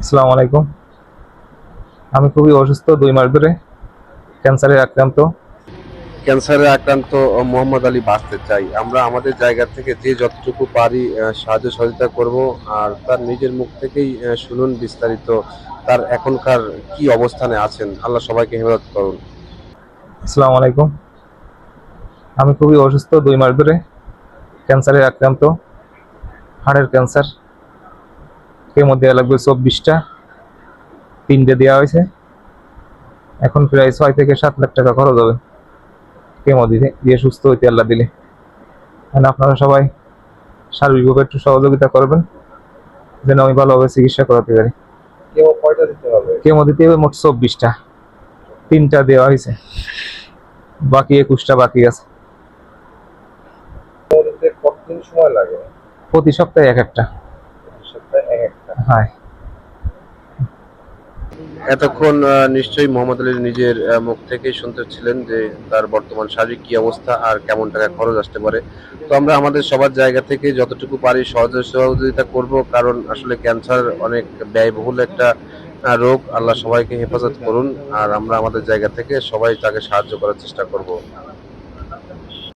আসসালামু আলাইকুম। আমি খুবই অসুস্থ দুই মাস ধরে ক্যান্সারে আক্রান্ত। ক্যান্সারে আক্রান্ত মোহাম্মদ আলী বাঁচতে চাই। আমরা আমাদের জায়গা থেকে যে যতটুকু পারি সাহায্য সহযোগিতা করব আর তার নিজের মুখ থেকেই শুনুন বিস্তারিত তার এখনকার কি অবস্থানে আছেন। আল্লাহ সবাইকে হেফাজত করুন। আসসালামু আলাইকুম। আমি খুবই অসুস্থ দুই মাস ধরে ক্যান্সারে আক্রান্ত হাড়ের ক্যান্সার। কেমো দেওয়া লাগবে চব্বিশটা। তিনটে দেওয়া হয়েছে। এখন প্রায় ছয় থেকে সাত লাখ টাকা খরচ হবে। কেমো দিতে দিয়ে সুস্থ হইতে আল্লাহ দিলে। এখন আপনারা সবাই সার্বিকভাবে একটু সহযোগিতা করবেন যেন আমি ভালোভাবে চিকিৎসা করাতে পারি। কেউ কয়টা দিতে হবে? কেমো দিতে হবে মোট চব্বিশটা। তিনটা দেওয়া হয়েছে। বাকি একুশটা বাকি আছে। সময় লাগে? প্রতি সপ্তাহে এক একটা। এতক্ষণ নিশ্চয়ই মোহাম্মদ আলীর নিজের মুখ থেকেই শুনতে ছিলেন যে তার বর্তমান শারীরিক কি অবস্থা আর কেমন টাকা খরচ আসতে পারে। তো আমরা আমাদের সবার জায়গা থেকে যতটুকু পারি সহযোগিতা করব, কারণ আসলে ক্যান্সার অনেক ব্যয়বহুল একটা রোগ। আল্লাহ সবাইকে হেফাজত করুন, আর আমরা আমাদের জায়গা থেকে সবাই তাকে সাহায্য করার চেষ্টা করব।